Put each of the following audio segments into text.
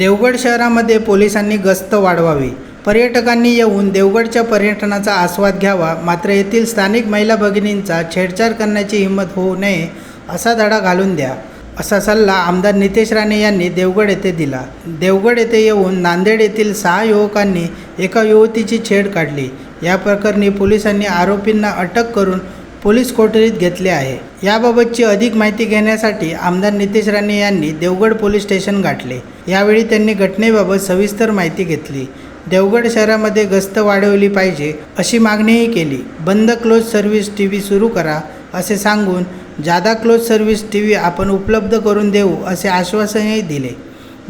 देवगड शहरामध्ये पोलिसांनी गस्त वाढवावी. पर्यटकांनी येऊन देवगडच्या पर्यटनाचा आस्वाद घ्यावा. मात्र येथील स्थानिक महिला भगिनींचा छेडछाड करण्याची हिंमत होऊ नये असा धडा घालून द्या असा सल्ला आमदार नितेश राणे यांनी देवगड येथे दिला. देवगड येथे येऊन नांदेड येथील सहा युवकांनी एका युवतीची छेड काढली. या प्रकरणी पोलिसांनी आरोपींना अटक करून पोलीस कोठडीत घेतले आहे. याबाबतची अधिक माहिती घेण्यासाठी आमदार नितेश राणे यांनी देवगड पोलीस स्टेशन गाठले. यावेळी त्यांनी घटनेबाबत सविस्तर माहिती घेतली. देवगड शहरामध्ये गस्त वाढवली पाहिजे अशी मागणीही केली. बंद क्लोज सर्व्हिस टी व्ही सुरू करा असे सांगून जादा क्लोज सर्व्हिस टी व्ही आपण उपलब्ध करून देऊ असे आश्वासनही दिले.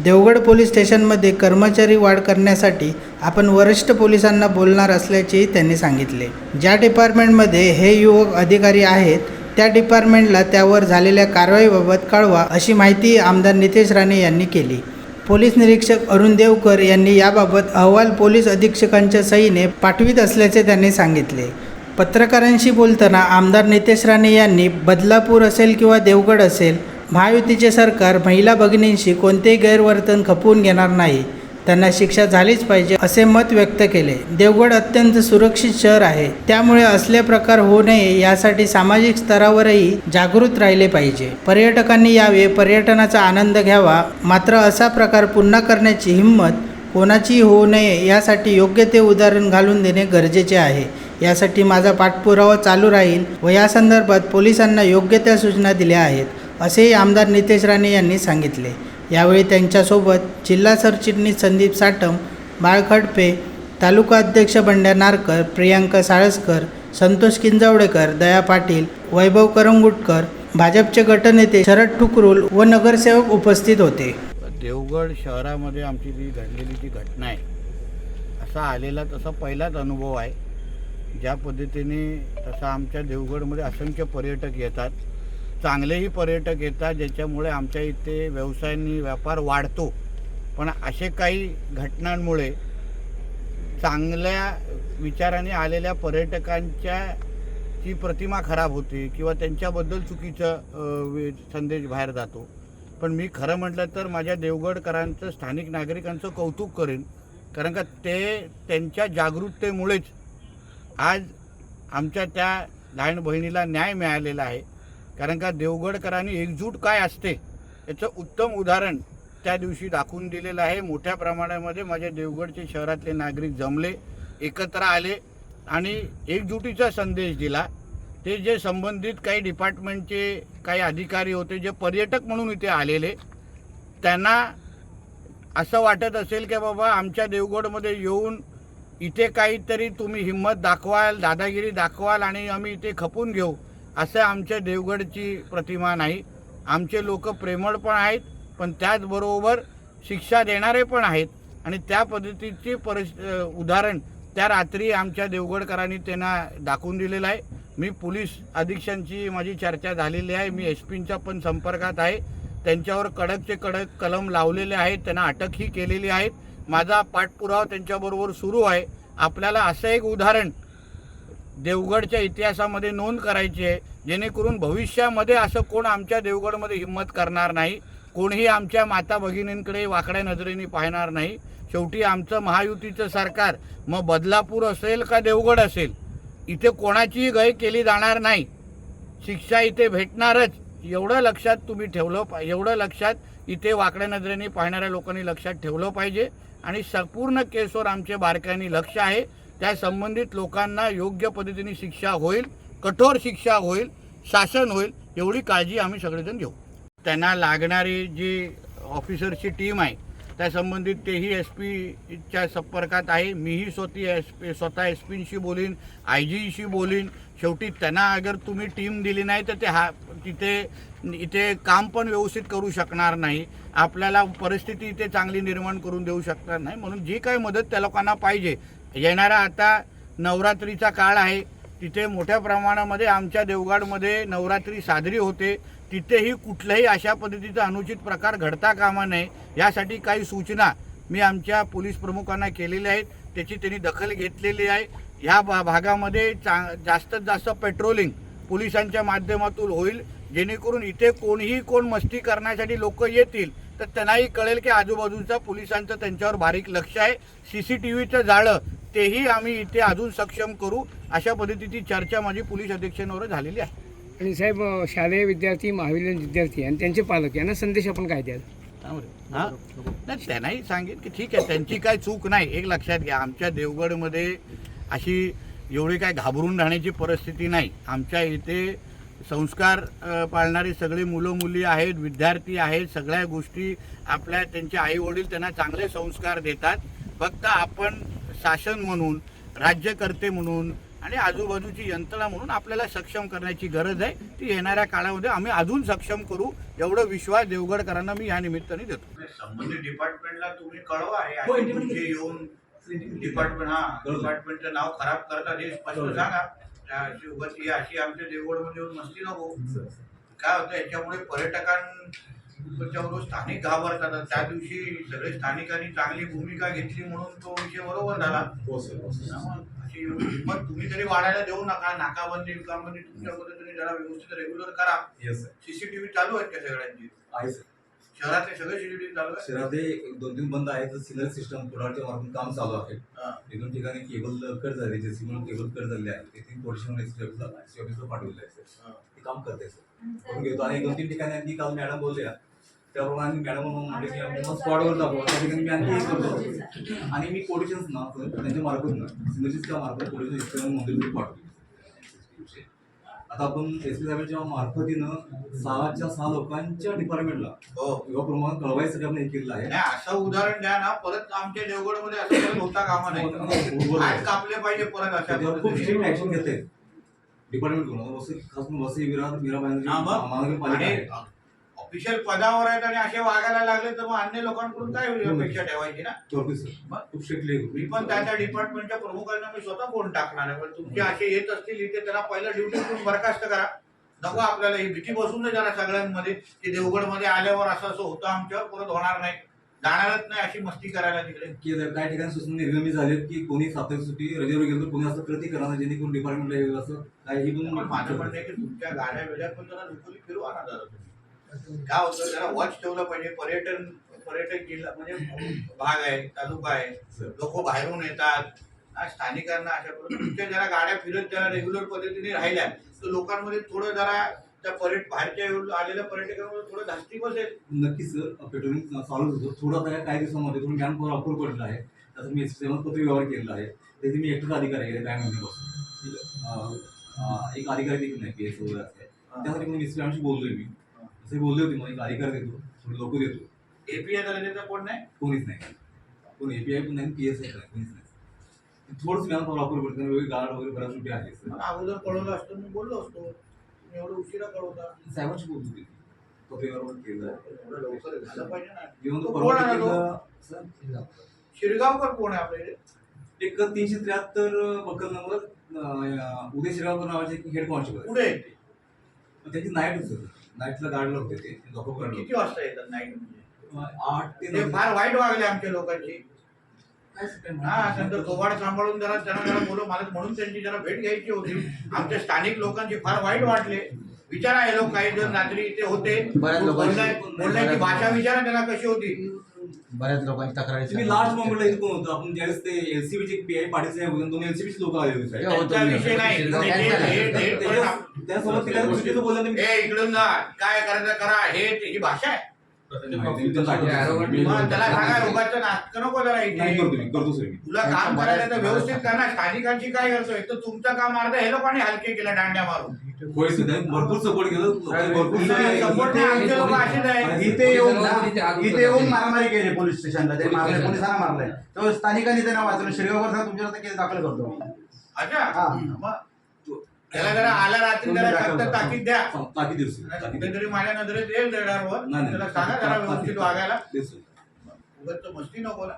देवगड पोलीस स्टेशनमध्ये कर्मचारी वाढ करण्यासाठी आपण वरिष्ठ पोलिसांना बोलणार असल्याचेही त्यांनी सांगितले. ज्या डिपार्टमेंटमध्ये हे युवक अधिकारी आहेत त्या डिपार्टमेंटला त्यावर झालेल्या कारवाईबाबत कळवा अशी माहिती आमदार नितेश राणे यांनी केली. पोलीस निरीक्षक अरुण देवकर यांनी याबाबत अहवाल पोलीस अधीक्षकांच्या सहीने पाठवित असल्याचे त्यांनी सांगितले. पत्रकारांशी बोलताना आमदार नितेश राणे यांनी बदलापूर असेल किंवा देवगड असेल महायुतीचे सरकार महिला भगिनींशी कोणतेही गैरवर्तन खपवून घेणार नाही. त्यांना शिक्षा झालीच पाहिजे असे मत व्यक्त केले. देवगड अत्यंत सुरक्षित शहर आहे. त्यामुळे असले प्रकार होऊ नये यासाठी सामाजिक स्तरावरही जागृत राहिले पाहिजे. पर्यटकांनी यावे पर्यटनाचा आनंद घ्यावा. मात्र असा प्रकार पुन्हा करण्याची हिंमत कोणाचीही होऊ नये यासाठी योग्य ते उदाहरण घालून देणे गरजेचे आहे. यासाठी माझा पाठपुरावा चालू राहील व या संदर्भात पोलिसांना योग्य त्या सूचना दिल्या आहेत. असेही आमदार नितेश राणे यांनी सांगितले. यावेळी त्यांच्यासोबत जिल्हा सरचिटणीस संदीप साटम बाळखडपे तालुका अध्यक्ष बंड्या नारकर प्रियांका साळसकर संतोष किंजवडेकर दया पाटील वैभव करंगुटकर भाजपचे गटनेते शरद ठुकरुल व नगरसेवक उपस्थित होते. देवगड शहरामध्ये आमची जी घडलेली जी घटना आहे असा आलेला तसा पहिलाच अनुभव आहे. ज्या पद्धतीने तसा आमच्या देवगडमध्ये असंख्य पर्यटक येतात. चांगलेही पर्यटक येतात ज्याच्यामुळे आमच्या इथे व्यवसायांनी व्यापार वाढतो. पण असे काही घटनांमुळे चांगल्या विचाराने आलेल्या पर्यटकांच्या ची प्रतिमा खराब होते किंवा त्यांच्याबद्दल चुकीचं वे- संदेश बाहेर जातो. पण मी खरं म्हटलं तर माझ्या देवगडकरांचं स्थानिक नागरिकांचं कौतुक करेन. कारण का ते त्यांच्या जागरूकतेमुळेच आज आमच्या त्या लहान बहिणीला न्याय मिळालेला आहे. कारण का देवगडकरांनी एकजूट काय असते याचं उत्तम उदाहरण त्या दिवशी दाखवून दिलेलं आहे. मोठ्या प्रमाणामध्ये माझ्या देवगडचे शहरातले नागरिक जमले एकत्र आले आणि एकजुटीचा संदेश दिला. ते जे संबंधित काही डिपार्टमेंटचे काही अधिकारी होते जे पर्यटक म्हणून इथे आलेले त्यांना असं वाटत असेल की बाबा आमच्या देवगडमध्ये येऊन इथे काहीतरी तुम्ही हिंमत दाखवाल दादागिरी दाखवाल आणि आम्ही इथे खपून घेऊ. असं आमच्या देवगडची प्रतिमा नाही. आमचे लोक प्रेमळ पण आहेत पण त्याचबरोबर शिक्षा देणारे पण आहेत. आणि त्या पद्धतीची परिस् उदाहरण त्या रात्री आमच्या देवगडकरांनी त्यांना दाखवून दिलेलं आहे. मी पोलीस अधीक्षांची माझी चर्चा झालेली आहे. मी एस पींच्या पण संपर्कात आहे. त्यांच्यावर कडकचे कडक कलम लावलेले आहेत. त्यांना अटकही केलेली आहेत. माझा पाठपुरावा त्यांच्याबरोबर सुरू आहे. आपल्याला असं एक उदाहरण देवगडच्या इतिहासामध्ये नोंद करायची आहे. जेणेकरून भविष्यामध्ये असं कोण आमच्या देवगडमध्ये हिंमत करणार नाही कोणीही आमच्या माता भगिनींकडे वाकड्या नजरेने पाहणार नाही. शेवटी आमचं महायुतीचं सरकार मग बदलापूर असेल का देवगड असेल इथे कोणाचीही गय केली जाणार नाही. शिक्षा इथे भेटणारच. एवढं लक्षात तुम्ही ठेवलं पा एवढं लक्षात इथे वाकड्या नजरेने पाहणाऱ्या लोकांनी लक्षात ठेवलं पाहिजे. आणि संपूर्ण केसवर आमचे बारकाईने लक्ष आहे. त्या संबंधित लोकांना योग्य पद्धतीने शिक्षा होईल कठोर शिक्षा होईल शासन होईल एवढी काळजी आम्ही सगळेजण घेऊ. त्यांना लागणारी जी ऑफिसरची टीम आहे त्या संबंधित तेही एस पीच्या संपर्कात आहे. मीही स्वतः एस पी स्वतः एस पींशी बोलीन आय जीशी बोलीन. शेवटी त्यांना अगर तुम्ही टीम दिली नाही तर ते हा तिथे इथे काम पण व्यवस्थित करू शकणार नाही. आपल्याला परिस्थिती इथे चांगली निर्माण करून देऊ शकणार नाही. म्हणून जी काही मदत त्या लोकांना पाहिजे येणारा आता नवरात्रीचा काळ आहे. तिथे मोठ्या प्रमाणामध्ये आमच्या देवगडमध्ये नवरात्री साजरी होते. तिथेही कुठल्याही अशा पद्धतीचा अनुचित प्रकार घडता कामा नये यासाठी काही सूचना मी आमच्या पोलीस प्रमुखांना केलेल्या आहेत. त्याची त्यांनी दखल घेतलेली आहे. ह्या भा भागामध्ये चा जास्तीत जास्त पेट्रोलिंग पोलिसांच्या माध्यमातून होईल. जेणेकरून इथे कोणीही कोण मस्ती करण्यासाठी लोक येतील तर त्यांनाही कळेल की आजूबाजूचा पोलिसांचं त्यांच्यावर बारीक लक्ष आहे. सी सी टी व्हीचं जाळं तेही आम्ही इथे अजून सक्षम करू अशा पद्धतीची चर्चा माझी पोलीस अधीक्षकांवर झालेली आहे. आणि साहेब शालेय विद्यार्थी महाविद्यालयीन विद्यार्थी आणि त्यांचे पालक यांना संदेश आपण काय द्याल? हा? नाही त्यांनाही सांगेन की ठीक आहे त्यांची काय चूक नाही. एक लक्षात घ्या आमच्या देवगडमध्ये अशी एवढी काय घाबरून राहण्याची परिस्थिती नाही. आमच्या इथे संस्कार पाळणारी सगळी मुलं मुली आहेत विद्यार्थी आहेत सगळ्या गोष्टी आपल्या त्यांचे आई वडील त्यांना चांगले संस्कार देतात. फक्त आपण शासन म्हणून राज्यकर्ते म्हणून आणि आजूबाजूची यंत्रणा म्हणून आपल्याला सक्षम करण्याची गरज आहे. ती येणाऱ्या काळामध्ये आम्ही अजून सक्षम करू. एवढं विश्वास देवगडकरांना मी या निमित्ताने देतो. संबंधित डिपार्टमेंटला तुम्ही कळवा हे हो, तुमचे येऊन डिपार्टमेंट हा डिपार्टमेंटचं नाव खराब करतात हे स्पष्ट सांगा. अशी ही आमच्या देवगडमध्ये येऊन मस्ती नको. काय होतं याच्यामुळे पर्यटकांच्यावर स्थानिक घाबरतात त्या दिवशी सगळे स्थानिकांनी चांगली भूमिका घेतली म्हणून तो विषय बरोबर झाला. हो सर हो अशी हिंमत तुम्ही तरी वाढायला देऊ नका. नाकाबंदी विकाबंदी तुमच्या पद्धतीने जरा व्यवस्थित रेग्युलर करा. सीसीटीव्ही चालू आहेत का सगळ्यांची? आहे सर शहरातले सगळे सीसीटीव्ही चालू आहेत? शहरातले दोन तीन बंद आहेत. सिग्नल सिस्टम कुडाळच्या मार्फत काम चालू आहे. एक दोन ठिकाणी केबल कट झाले जेसी म्हणून केबल कट झाले आहे. ते तीन पोलिशन ऑफिसला पाठवले आहे सर हा. ते काम करते सर करून घेतो. आणि दोन तीन ठिकाणी काल मॅडम बोलल्या त्याप्रमाणे मॅडम की स्पॉटवर दाखवा त्या ठिकाणी मी आणखी एक करतो आणि मी कोडिशन्स ना त्यांच्या मार्फत सिग्नलच्या मार्फत कोडिशन मंदिर पाठवली. आता आपण एस पी साहेबांच्या मार्फतीनं सहाच्या सहा लोकांच्या डिपार्टमेंटला हो. किंवा प्रमाण कळवायसाठी आपण हे केलेलं आहे. असं उदाहरण द्या ना परत आमच्या देवगडमध्ये असं होता कामा नाही. हात कापले पाहिजे परत अशा खूप स्ट्रिक्ट ऍक्शन घेते डिपार्टमेंटकडून. वसई खास करून वसई विरार हा मग. महानगरपालिका ऑफिशियल पदावर आहेत आणि असे वागायला लागले तर मग अन्य लोकांकडून काय अपेक्षा ठेवायची ना? मग? खूप स्ट्रिक्टली मी पण त्या त्या डिपार्टमेंटच्या प्रमुखांना मी स्वतः फोन टाकणार आहे. पण तुमचे असे येत असतील इथे त्याला पहिलं ड्युटीतून बरखास्त करा. नको आपल्याला ही भीती बसून दे जरा सगळ्यांमध्ये की देवगडमध्ये आल्यावर असं असं होतं आमच्यावर परत होणार नाही. जाणारच नाही अशी मस्ती करायला तिकडे. की जर काही ठिकाणी सूचना निर्गमित झालेत की कोणी साप्ताहिक सुट्टी रजेवर गेलं तर कोणी असं प्रति करणार जेणेकरून डिपार्टमेंटला येईल असं काही माझं पण म्हणणं आहे की तुमच्या गाड्या वेड्या पण जरा लोकली फिरवा ना जरा काय होतं जरा वॉच ठेवलं पाहिजे. पर्यटन पर्यटन जिल्हा म्हणजे भाग आहे तालुका आहे. लोक बाहेरून येतात. स्थानिकांना अशा तुमच्या जरा गाड्या फिरत जरा रेग्युलर पद्धतीने राहिल्या. तर लोकांमध्ये थोडं जरा त्या पर्यट बाहेरच्या आलेल्या पर्यटकांमध्ये थोडं धास्ती बसेल नक्कीच सर पेट्रोलिंग चालूच होतं. थोडं आता काही दिवसामध्ये थोडं ज्ञान अप्रूव्ह पडलं आहे. त्याचं मी सेवन पत्र व्यवहार केलेला आहे. त्याचे मी एकटाच अधिकारी आहे. काही महिन्यापासून एक अधिकारी देखील नाही पी एस वगैरे त्यासाठी मी मिस्टरांशी बोललोय मी. असे बोलले होते मग एक अधिकारी देतो थोडे लोक देतो एपीआय दर्जाचा कोण नाही? कोणीच नाही. कोणी एपीआय पण नाही पी एस नाही कोणीच नाही. थोडंच ज्ञान पॉवर अप्रूव्ह पडतं वेगळी गार्ड वगैरे बऱ्याच सुट्टी आहे मला अगोदर कळवलं असतं मी बोललो असतो. तुम्ही एवढं उशिरा कळवता. साहेबांशी बोलत होती. व्यवहार पण केलं. लवकर झालं पाहिजे ना. तो तो कोण आहे तो? शिरगावकर कोण आहे आपल्या इथे एक तीनशे त्र्याहत्तर बक्कल नंबर उदय शिरावकर नावाचे हेड कॉन्स्टेबल पुढे येते त्याची नाईट होतं. नाईटला गार्डला होते ते. गार्ड किती वाजता येतात नाईट म्हणजे? आठ ते. फार वाईट वागले आमच्या लोकांची. हा त्यांचं थोबाड सांभाळून जरा त्यांना जरा बोलू मला म्हणून त्यांची जरा भेट घ्यायची होती. आमच्या स्थानिक लोकांची फार वाईट वाटले. विचारा हे लोक काही जण रात्री इथे होते. बोलण्याची भाषा विचारा त्यांना कशी होती. बऱ्याच लोकांची तक्रारी तुम्ही लास्ट मोमेंटला इथे कोण होतं? आपण ज्यावेळेस ते एलसीबीचे पी आय पाटील साहेब होते दोन एलसीबीचे लोक आले होते. साहेब. हो, त्यांचा तुम्ही- विषय नाही. त्याच्या- त्यासोबत ते काय चुकीचं बोललं नाही. ए इकडून जा. काय करायचं करा. हे ही भाषा आहे. करतो तुला काम करायचं तर व्यवस्थित करणार स्थानिकांची काय करतोय तर तुमचं काम अर्ध हे लोकांनी हलके केलं दांड्या मारून. भरपूर सपोर्ट केलं. भरपूर इथे येऊन इथे येऊन मारामारी केली. पोलीस स्टेशनला. ते मारले पोलिसांना मारलंय तेव्हा स्थानिकांनी त्यांना वाचवलं. शिरगावकर आता केस दाखल करतो. अच्छा? हा. त्याला जरा आला रात्री जरा सक्त ताकीद द्या. ताकीद ताकीद कुठेतरी माझ्या नजरेत येईल दरडावर नाही, नाही. त्याला सांगा जरा व्यवस्थित वागायला. उगाच मस्ती नको ना.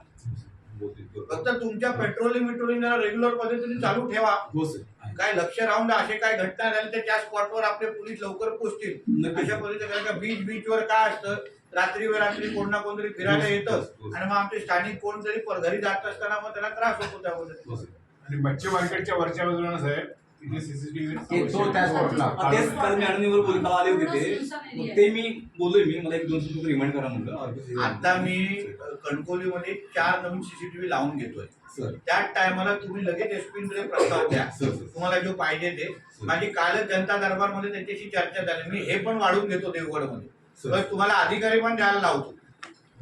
फक्त तुमच्या पेट्रोलिंग मेट्रोलिंग जरा रेग्युलर पद्धतीने चालू ठेवा. हो सर. आहे. काय लक्ष राहून द्या असे काय घटना झाली तर त्या स्पॉटवर आपले पोलीस लवकर पोहोचतील नक्कीच. अशा पद्धतीने कारण का बीच बीचवर काय असतं? रात्री रात्री कोण ना कोणतरी फिरायला येतं आणि मग आमचे स्थानिक कोणतरी पर- घरी जात असताना मग त्याला त्रास होतो त्यामध्ये. हो सर. आणि मच्छी मार्केटच्या वरच्या बाजूला ना साहेब सीसीटीव्ही ते तो तेच काल बोलता आले होते ते. ते मी बोललोय मी मला एक दोन मिनिट रिमाइंड करा म्हटलं. आता मी कणकोलीमध्ये चार नवीन सीसीटीव्ही लावून घेतोय. त्याच टायमाला तुम्ही लगेच एसपी कडे प्रस्ताव द्या. तुम्हाला जो पाहिजे ते. माझी कालच जनता दरबारमध्ये त्यांच्याशी चर्चा झाली. मी हे पण वाढून घेतो देवगडमध्ये. तर तुम्हाला अधिकारी पण द्यायला लावतो.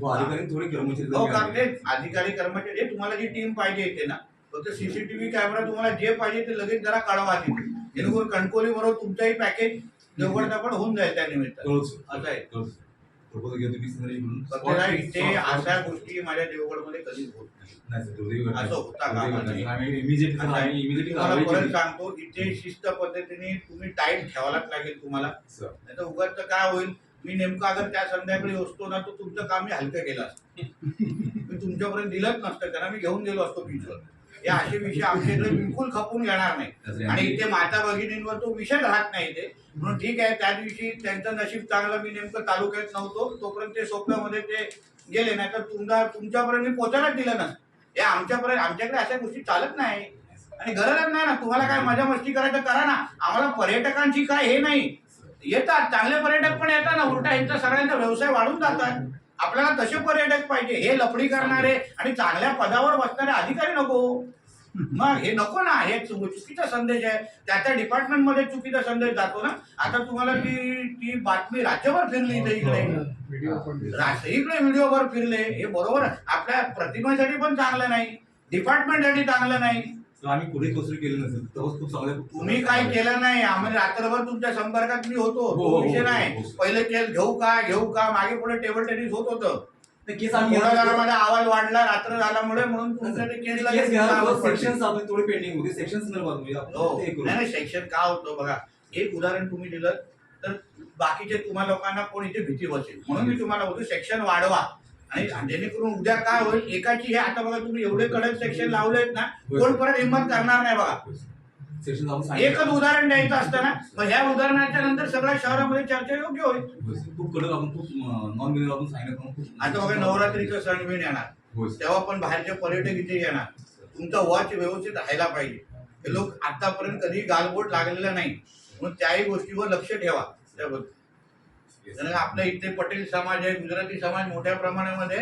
हो अधिकारी थोडी कर्मचारी हो. ते अधिकारी कर्मचारी हे तुम्हाला जी टीम पाहिजे येते ना. फक्त सीसीटीव्ही कॅमेरा तुम्हाला जे पाहिजे ते लगेच जरा कळवा तिथे जेणेकरून कणकोली बरोबर तुमचंही पॅकेज देवगडचा पण होऊन जाईल त्या निमित्त. असं आहे. Spot- अशा गोष्टी माझ्या देवगडमध्ये कधीच होत नाही. असं होता परत. सांगतो इथे शिस्त पद्धतीने तुम्ही टाईट ठेवायलाच लागेल तुम्हाला. नाही तर उगाच काय होईल? मी नेमकं अगर त्या संध्याकाळी असतो ना तर तुमचं काम मी हलकं केलं असतं. मी तुमच्यापर्यंत दिलंच नसतं. त्यांना मी घेऊन गेलो असतो बीचवर हे असे विषय आमच्या इकडे बिलकुल खपून घेणार नाही. आणि इथे माता भगिनींवर तो विषय राहत नाही इथे. म्हणून ठीक आहे त्या दिवशी त्यांचं नशीब चांगलं मी नेमकं तालुक्यात नव्हतो. तोपर्यंत ते सोप्यामध्ये ते गेले नाही तर तुमचा तुमच्यापर्यंत मी पोचायलाच दिलं नसतं. हे आमच्यापर्यंत आमच्याकडे अशा गोष्टी चालत नाही. आणि गरजच नाही ना. तुम्हाला काय मजा मस्ती करायचं करा ना. आम्हाला पर्यटकांची काय हे नाही. येतात चांगले पर्यटक पण येतात ना. उलटा यांचा सगळ्यांचा व्यवसाय वाढून जातात आपल्याला तसे पर्यटक पाहिजे. हे लफडी करणारे आणि चांगल्या पदावर बसणारे अधिकारी नको. मग हे नको ना. हे चुकीचा संदेश आहे. त्या त्या डिपार्टमेंटमध्ये चुकीचा संदेश जातो ना. आता तुम्हाला ती ती बातमी राज्यभर फिरली इथे इकडे. इकडे व्हिडिओवर फिरले. हे बरोबर आपल्या प्रतिमेसाठी पण चांगलं नाही. डिपार्टमेंटसाठी चांगलं नाही. सर, आम्ही पुढे कसरी केलं नसेल? तेव्हाच खूप चांगल्या तुम्ही काय केलं नाही. आम्ही रात्रभर तुमच्या संपर्कात मी होतो. हो, तो हो, विषय हो, नाही. हो. पहिले केस घेऊ का? घेऊ का? मागे पुढे टेबल टेनिस होत होतं. केस आम्ही आवाज वाढला रात्र झाल्यामुळे म्हणून तुमच्या ते केस केस घ्या लगेच सेक्शन आपले थोडे पेंडिंग होते. सेक्शन संदर्भात हो. नाही नाही का होतं बघा. एक उदाहरण तुम्ही दिलं तर बाकीचे तुम्हा लोकांना कोण इथे भीती बसेल? म्हणून मी तुम्हाला बोलतो सेक्शन वाढवा. आणि जेणेकरून उद्या काय होईल एकाची हे आता बघा तुम्ही एवढे कडक सेक्शन लावलेत ना कोण परत हिंमत करणार नाही बघा. एकच उदाहरण द्यायचं असतं ना मग ह्या उदाहरणाच्या नंतर सगळ्या शहरामध्ये चर्चा योग्य होईल. खूप कडक आपण खूप नॉन मिनर आपण सांगितलं आता बघा नवरात्रीचं सण बिन येणार. तेव्हा पण बाहेरचे पर्यटक इथे येणार. तुमचा वॉच व्यवस्थित राहायला पाहिजे. हे लोक आतापर्यंत कधी गालबोट लागलेला नाही. म्हणून त्याही गोष्टीवर लक्ष ठेवा. त्याबद्दल. कारण आपल्या इथे पटेल समाज आहे गुजराती समाज मोठ्या प्रमाणामध्ये